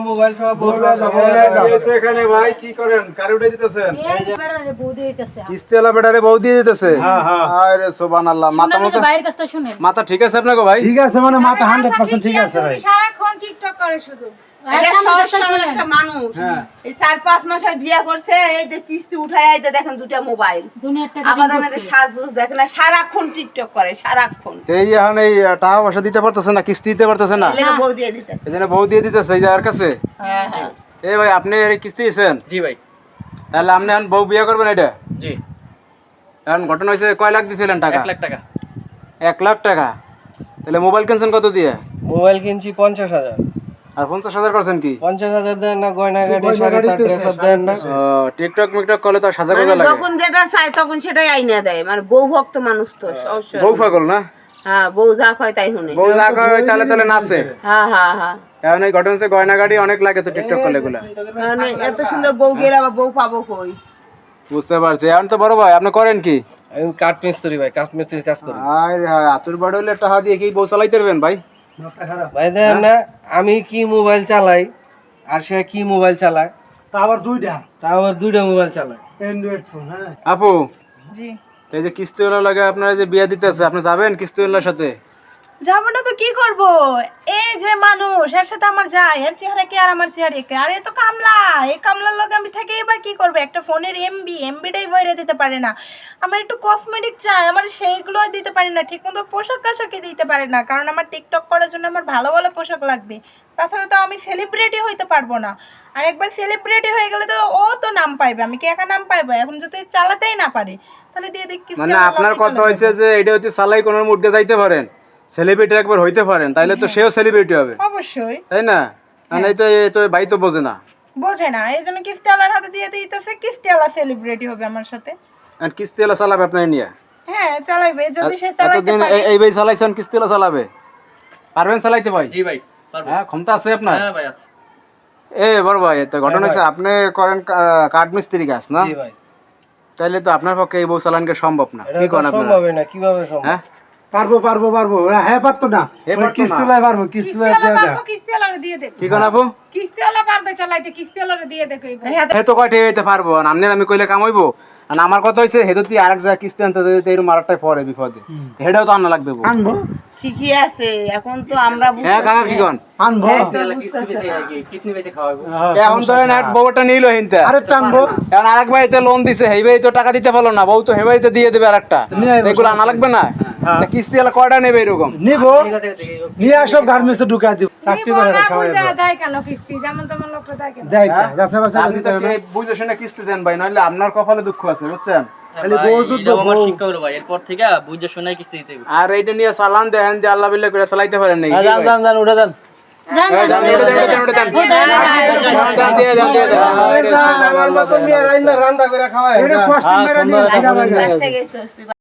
Mobile এখানে ভাই কি করেন দিতেছেন বেটারে বউ দিয়ে দিতেছে হ্যাঁ, হ্যাঁ। আরে সুবহানাল্লাহ মাথা শুনেন। মাথা ঠিক আছে আপনাকে ভাই ঠিক আছে মানে মাথা হান্ড্রেড পার্সেন্ট ঠিক আছে ভাই সারাক্ষণ টিকটক করে শুধু একটা মানুষ। হ্যাঁ। এই চার পাঁচ মাস বিয়ে করছে এই যে কিস্তি উঠায় এই যে দেখেন দুটা মোবাইল। আবার দিন ওনাদের দেখে না সারাক্ষণ টিকটক করে সারাক্ষণ। এই এখন এই টাকা পয়সা দিতে পারতেছে না কিস্তি দিতে পারতেছে না। বউ দিয়ে দিতেছে। এই জন্য বউ দিয়ে দিতেছে এই যার কাছে। হ্যাঁ হ্যাঁ। এই ভাই আপনি এই কিস্তি দিয়েছেন? জি ভাই। তাহলে আপনি এখন বউ বিয়ে করবেন এটা? জি। এখন ঘটনা হয়েছে কয় লাখ দিয়েছিলেন টাকা? এক লাখ টাকা। এক লাখ টাকা। তাহলে মোবাইল কিনছেন কত দিয়ে? মোবাইল কিনছি পঞ্চাশ হাজার। আর পঞ্চাশ হাজার করছেন কি? পঞ্চাশ হাজার দেন না গয়না গাড়ি শাড়ি তার ড্রেস দেন না। টিকটক মিকটক করলে তো সাজা করে মানে লাগে। যখন যেটা চায় তখন সেটাই আইনা দেয়। মানে বউ ভক্ত মানুষ তো বউ পাগল না? হ্যাঁ বউ যা কয় তাই শুনে। বউ না কয় তাহলে তাহলে নাচে। হ্যাঁ হ্যাঁ হ্যাঁ। এখন এই ঘটনাতে গয়না গাড়ি অনেক লাগে তো টিকটক করলে এগুলা। কারণ এত সুন্দর বউ গেলে আবার বউ পাবো কই? বুঝতে পারছি। এখন তো বড় ভাই আপনি করেন কি? আমি কাঠ মিস্ত্রি ভাই কাঠ মিস্ত্রির কাজ করি। আরে হ্যাঁ আতুর বাড়ি হলে টাকা দিয়ে কি বউ চালাইতে পারবেন ভাই? ভাই দেখেন না আমি কি মোবাইল চালাই আর সে কি মোবাইল চালায়? তা আবার দুইটা। তা আবার দুইটা মোবাইল চালায়। অ্যান্ড্রয়েড ফোন হ্যাঁ। আপু জি। এই যে কিস্তিওয়ালা লাগে আপনার যে বিয়ে দিতেছে আপনি যাবেন কিস্তিওয়ালার সাথে? যাব না তো কি করব? এই যে মানুষ এর সাথে আমার যায় এর চেহারা কি আর আমার চেহারা কি? আর এ তো কামলা এই কামলার লগে আমি থেকে এবার কি করব? একটা ফোনের এমবি এমবিটাই বইরে দিতে পারে না। আমার একটু কসমেটিক চাই আমার সেইগুলো দিতে পারে না ঠিক মতো পোশাক আশাকই দিতে পারে না কারণ আমার টিকটক করার জন্য আমার ভালো ভালো পোশাক লাগবে। তাছাড়া তো আমি সেলিব্রিটি হইতে পারব না। আর একবার সেলিব্রিটি হয়ে গেলে তো ও তো নাম পাইবে আমি কি একা নাম পাইবো? এখন যদি চালাতেই না পারে তাহলে দিয়ে দিক মানে আপনার কথা হয়েছে যে এটা হচ্ছে সালাই কোন মুডকে যাইতে পারেন। সেলিব্রিটি একবার হইতে পারেন তাইলে তো সেও সেলিব্রিটি হবে। অবশ্যই। তাই না? মানে তো এই তো ভাই তো বোঝে না। বোঝে না এই জন্য কিস্তিওয়ালার হাতে দিয়ে দিতেছে কিস্তিওয়ালা সেলিব্রিটি হবে আমার সাথে। আর কিস্তিওয়ালা চালাবে আপনার নিয়ে? হ্যাঁ চালাইবে যদি সে চালাইতে এতদিন পারে। এই- এই ভাই চালাইছেন কিস্তিওয়ালা চালাবে? পারবেন চালাইতে ভাই? জি ভাই পারব। হ্যাঁ ক্ষমতা আছে আপনার? হ্যাঁ ভাই আছে। এ বড় ভাই তো ঘটনা হচ্ছে আপনি করেন কাঠ মিস্ত্রি কাজ না? জি ভাই। তাইলে তো আপনার পক্ষে এই বউ চালানকে সম্ভব না। এটা কি তো করেন আপনারা? সম্ভব না কীভাবে সম্ভব? হ্যাঁ? পারব পারব পারব। হ্যাঁ পারতো না। এ পারতো না। কিস্তুলাই পারব কিস্তুলাই কিস্তিওয়ালা পারব কিস্তিওয়ালারে দিয়ে দেব। কি আপু? কিস্তিওয়ালা পারবে চালাইতে কিস্তিওয়ালারে দিয়ে দেব হে তো কয়টা হইতে পারব? আর আমনে আমি কইলে কামাইবো? আর আমার কথা হইছে হেদু তুই আরেক জায়গায় কিস্তি আনতে দিতে এরকম আরেকটাই পরে বিপদে। হেটাও তো আনা লাগবে আনব। ঠিকই আছে এখন তো আমরা হ্যাঁ কাকা কি কন? আনব। কিডনি বেঁচে খাওয়াবো। এখন তো নেট বউটা নিল হিনতে। আরেকটা আনব এখন আরেক ভাই তো লোন দিছে হেই ভাই তো টাকা দিতে পারল না বউ তো হে ভাই তো দিয়ে দেবে আরেকটা। এগুলো আনা লাগবে না? কিস্তি হলে কয়টা নেবে এরকম? নিবো। নিয়ে আসো গার্মেন্টসে ঢুকাই দিব। চাকরি করে খাওয়াই দেয় কেন কিস্তি? যেমন তেমন লোকটা দেয় কেন? বাসা আপনি তো বুঝে শুনে কিস্তি দেন ভাই নইলে আপনার কপালে দুঃখ আছে বুঝছেন? খালি বউ যুদ্ধ, আমার শিক্ষা হলো ভাই এরপর থেকে বুঝে শোনাই কিস্তি দিতে হবে। আর এইটা নিয়ে চালান দেন যে আল্লাহ বিল্লাহ করে চালাইতে পারেন নাই যান যান যান উঠে যান। দিয়ে দিয়ে রান্না করে খাওয়ায়